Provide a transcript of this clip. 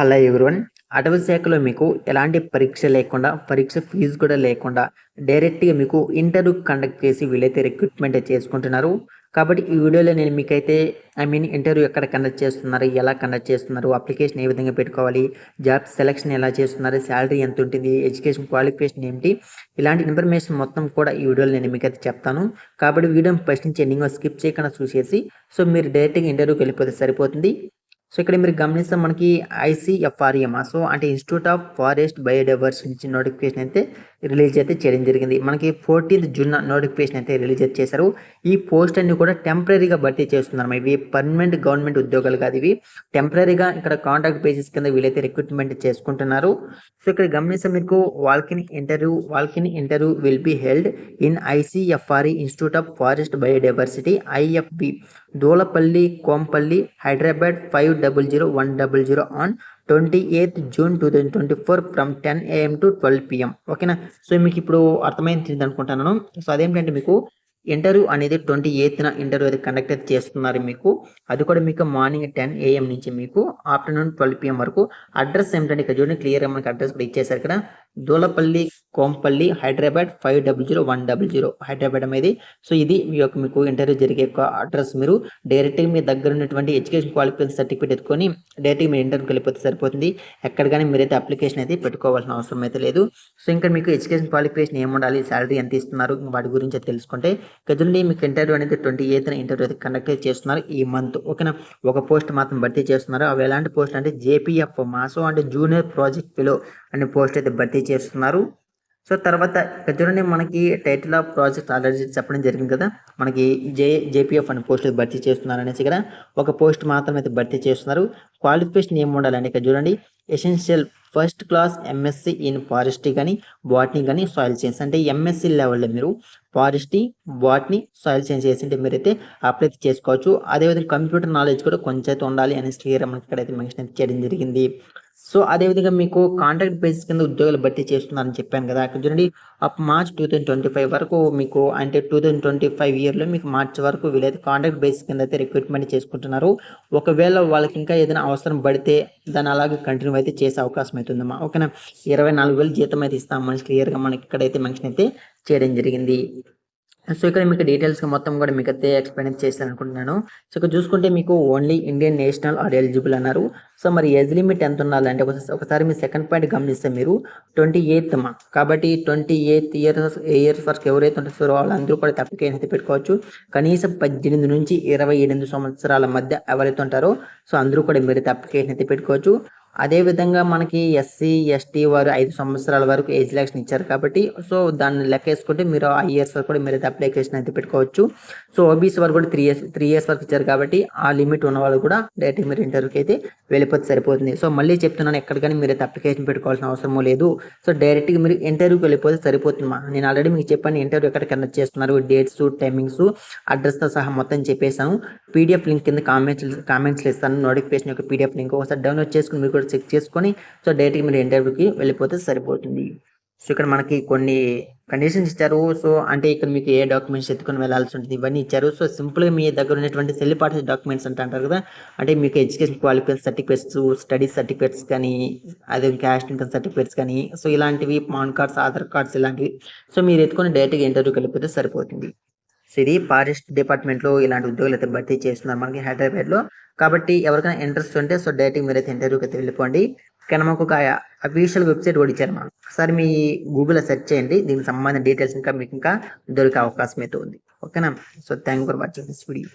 Hello everyone అటవీ శాఖలో మీకు ఎలాంటి పరీక్ష లేకుండా పరీక్ష ఫీజు కూడా లేకుండా డైరెక్ట్గా మీకు ఇంటర్వ్యూ కండక్ట్ చేసి వీళ్ళైతే రిక్రూట్మెంట్ చేసుకుంటున్నారు. కాబట్టి ఈ వీడియోలో నేను మీకైతే ఐ మీన్ ఇంటర్వ్యూ ఎక్కడ కండక్ట్ చేస్తున్నారు ఎలా కండక్ట్ చేస్తున్నారు అప్లికేషన్ ఏ విధంగా పెట్టుకోవాలి జాబ్ సెలెక్షన్ ఎలా చేస్తున్నారు శాలరీ ఎంత ఉంటుంది ఎడ్యుకేషన్ క్వాలిఫికేషన్ ఏమిటి ఇలాంటి ఇన్ఫర్మేషన్ మొత్తం కూడా ఈ వీడియోలో నేను మీకైతే చెప్తాను. కాబట్టి వీడియోని ఫస్ట్ నుంచి ఎండింగ్ స్కిప్ చేయకుండా చూసేసి సో మీరు డైరెక్ట్గా ఇంటర్వ్యూకి వెళ్ళిపోతే సరిపోతుంది. సో ఇక్కడ మీరు గమనిస్తే మనకి ఐసీఎఫ్ఆర్ఎం సో అంటే ఇన్స్టిట్యూట్ ఆఫ్ ఫారెస్ట్ బయోడైవర్సిటీ నుంచి నోటిఫికేషన్ అయితే రిలీజ్ అయితే చేయడం జరిగింది. మనకి ఫోర్టీన్త్ జూన్ నోటిఫికేషన్ అయితే రిలీజ్ అయితే చేశారు. ఈ పోస్ట్ అన్ని కూడా టెంపరీగా భర్తీ చేస్తున్నారు. ఇవి పర్మనెంట్ గవర్నమెంట్ ఉద్యోగాలు కాదు ఇవి. టెంపరీగా ఇక్కడ కాంట్రాక్ట్ బేసిస్ కింద వీళ్ళైతే రిక్రూట్మెంట్ చేసుకుంటున్నారు. సో ఇక్కడ గమనిస్తే మీకు walk in interview walk in interview will be held in ICFRE institute of forest biodiversity IFB Dulapally Kompally Hyderabad five double zero one double zero on twenty eighth June two thousand twenty four from ten AM to twelve PM. ఓకేనా? So మీకు ఇప్పుడు అర్థమైంది అనుకుంటున్నాను so అదేంటంటే మీకు interview అనేది twenty ఎయిత్న interview అయితే కండక్ట్ అయితే చేస్తున్నారు మీకు. అది కూడా మీకు మార్నింగ్ టెన్ ఏఎం నుంచి మీకు ఆఫ్టర్నూన్ ట్వెల్వ్ పిఎం వరకు. అడ్రస్ ఏమిటంటే ఇక్కడ చూడండి క్లియర్గా మనకి అడ్రస్ కూడా ఇచ్చేసారు ఇక్కడ. Dulapally Kompally Hyderabad five double zero one double zero Hyderabad అనేది. సో ఇది మీ యొక్క మీకు ఇంటర్వ్యూ జరిగే అడ్రస్. మీరు డైరెక్ట్గా మీ దగ్గర ఉన్నటువంటి ఎడ్యుకేషన్ క్వాలిఫికేషన్ సర్టిఫికేట్ ఎత్తుకొని డైరెక్ట్గా మీరు ఇంటర్వ్యూకి వెళ్ళిపోతే సరిపోతుంది. ఎక్కడ కానీ మీరైతే అప్లికేషన్ అయితే పెట్టుకోవాల్సిన అవసరం అయితే లేదు. సో ఇంకా మీకు ఎడ్యుకేషన్ క్వాలిఫికేషన్ ఏమి ఉండాలి శాలరీ ఎంత ఇస్తున్నారు వాటి గురించి తెలుసుకుంటే కదండి మీకు ఇంటర్వ్యూ అనేది ట్వంటీ ఎయిత్ ఇంటర్వ్యూ అయితే కండక్ట్ చేస్తున్నారు ఈ మంత్. ఓకేనా? ఒక పోస్ట్ మాత్రం భర్తీ చేస్తున్నారు. అవి ఎలాంటి పోస్ట్ అంటే జేపీఎఫ్ మాసో అంటే జూనియర్ ప్రాజెక్ట్ పిలో అనే పోస్ట్ అయితే భర్తీ చేస్తున్నారు. సో తర్వాత ఇక్కడ చూడండి మనకి టైటిల్ ఆఫ్ ప్రాజెక్ట్ ఆల్రెడీ చెప్పడం జరిగింది కదా. మనకి జే జేపీఎఫ్ అనే పోస్ట్ భర్తీ చేస్తున్నారు అనేసి ఇక్కడ ఒక పోస్ట్ మాత్రం అయితే భర్తీ చేస్తున్నారు. క్వాలిఫికేషన్ ఏమి ఉండాలండి ఇక్కడ చూడండి. Essential first class MSc in forestry కానీ బాటనీ కానీ సాయిల్ సైన్స్ అంటే ఎంఎస్సి లెవెల్లో మీరు ఫారెస్ట్రీ బాటనీ సాయిల్ సైన్స్ చేసింటే మీరైతే అప్లై చేసుకోవచ్చు. అదేవిధంగా కంప్యూటర్ నాలెడ్జ్ కూడా కొంచెం అయితే ఉండాలి అని క్లియర్ మనకి ఇక్కడైతే మెన్షన్ చేయడం జరిగింది. సో అదేవిధంగా మీకు కాంట్రాక్ట్ బేసిస్ కింద ఉద్యోగాలు భర్తీ చేస్తున్నారని చెప్పాను కదా. అక్కడ చూడండి up March two thousand twenty five వరకు మీకు అంటే టూ థౌసండ్ ట్వంటీ ఫైవ్ ఇయర్లో మీకు మార్చ్ వరకు వీళ్ళైతే కాంట్రాక్ట్ బేసిస్ కింద అయితే రిక్రూట్మెంట్ చేసుకుంటున్నారు. ఒకవేళ వాళ్ళకి ఇంకా ఏదైనా అవసరం పడితే దాన్ని అలాగే కంటిన్యూ అయితే చేసే అవకాశం అవుతుందమ్మా ఓకేనా? ఇరవై నాలుగు వేలు జీతం అయితే ఇస్తాం మనిషి క్లియర్గా మనకి ఇక్కడైతే మెన్షన్ అయితే చేయడం జరిగింది. సో ఇక్కడ మీకు డీటెయిల్స్ మొత్తం కూడా మీకు అయితే ఎక్స్ప్లెయిన్ చేస్తాను అనుకుంటున్నాను సో ఇక్కడ చూసుకుంటే మీకు only Indian national are eligible అన్నారు. సో మరి ఏజ్ లిమిట్ ఎంత ఉండాలంటే ఒకసారి మీ సెకండ్ పాయింట్ గమనిస్తే మీరు ట్వంటీ ఎయిత్ మా. కాబట్టి ట్వంటీ ఎయిత్ ఇయర్స్ ఇయర్స్ వరకు ఎవరైతే ఉంటారో వాళ్ళందరూ కూడా తప్పకేం అయితే పెట్టుకోవచ్చు. కనీసం పద్దెనిమిది నుంచి ఇరవై ఎనిమిది సంవత్సరాల మధ్య ఎవరైతే ఉంటారో సో అందరూ కూడా మీరు తప్పకేం అయితే పెట్టుకోవచ్చు. అదేవిధంగా మనకి ఎస్సీ ఎస్టీ వారు ఐదు సంవత్సరాల వరకు ఏజ్ రిలాక్షన్ ఇచ్చారు కాబట్టి సో దాన్ని లెక్క వేసుకుంటే మీరు ఆ ఇయర్స్ వరకు కూడా మీరు అప్లికేషన్ అయితే పెట్టుకోవచ్చు. సో ఓబీసీ వారు కూడా త్రీ ఇయర్స్ త్రీ ఇయర్స్ వరకు ఇచ్చారు కాబట్టి ఆ లిమిట్ ఉన్న వాళ్ళు కూడా డైరెక్ట్ మీరు ఇంటర్వ్యూకి అయితే వెళ్ళిపోతే సరిపోతుంది. సో మళ్ళీ చెప్తున్నాను ఎక్కడికైనా మీరు అయితే అప్లికేషన్ పెట్టుకోవాల్సిన అవసరం లేదు. సో డైరెక్ట్గా మీరు ఇంటర్వ్యూకి వెళ్ళిపోతే సరిపోతుంది నేను ఆల్రెడీ మీకు చెప్పాను ఇంటర్వ్యూ ఎక్కడ కండక్ట్ చేస్తున్నారు డేట్స్ టైమింగ్స్ అడ్రస్తో సహా మొత్తం చెప్పేశాను. పీడిఎఫ్ లింక్ కింద కామెంట్స్ కామెంట్స్లో ఇస్తాను నోటిఫికేషన్ యొక్క పీడిఎఫ్ లింక్ ఒకసారి డౌన్లోడ్ చేసుకుని మీరు కూడా చెక్ చేసుకొని సో డైరెక్ట్గా మీరు ఇంటర్వ్యూకి వెళ్ళిపోతే సరిపోతుంది. సో ఇక్కడ మనకి కొన్ని కండిషన్స్ ఇచ్చారు. సో అంటే ఇక్కడ మీకు ఏ డాక్యుమెంట్స్ ఎత్తుకొని వెళ్ళాల్సి ఉంటుంది ఇవన్నీ ఇచ్చారు. సో సింపుల్గా మీ దగ్గర ఉన్నటువంటి సెల్ పార్టీ డాక్యుమెంట్స్ అంటే అంటారు కదా. అంటే మీకు education qualification certificates study certificates కానీ అదే క్యాస్ట్ ఇన్కమ్ సర్టిఫికేట్స్ కానీ సో ఇలాంటివి పాన్ కార్డ్స్ ఆధార్ కార్డ్స్ ఇలాంటివి. సో మీరు ఎత్తుకొని డైరెక్ట్గా ఇంటర్వ్యూకి వెళ్ళిపోతే సరిపోతుంది. సో ఇది ఫారెస్ట్ డిపార్ట్మెంట్లో ఇలాంటి ఉద్యోగులు అయితే భర్తీ చేస్తున్నారు. మనకి హైదరాబాద్లో కాబట్టి ఎవరికైనా ఇంట్రెస్ట్ ఉంటే సో డైరెక్ట్ మీరు అయితే ఇంటర్వ్యూకి అయితే వెళ్ళిపోండి. కానీ మాకు ఒక అఫీషియల్ వెబ్సైట్ కూడా ఇచ్చారు మనం ఒకసారి మీ గూగుల్లో సెర్చ్ చేయండి. దీనికి సంబంధించిన డీటెయిల్స్ ఇంకా మీకు ఇంకా దొరికే అవకాశం అయితే ఉంది. ఓకేనా so thank for watching this video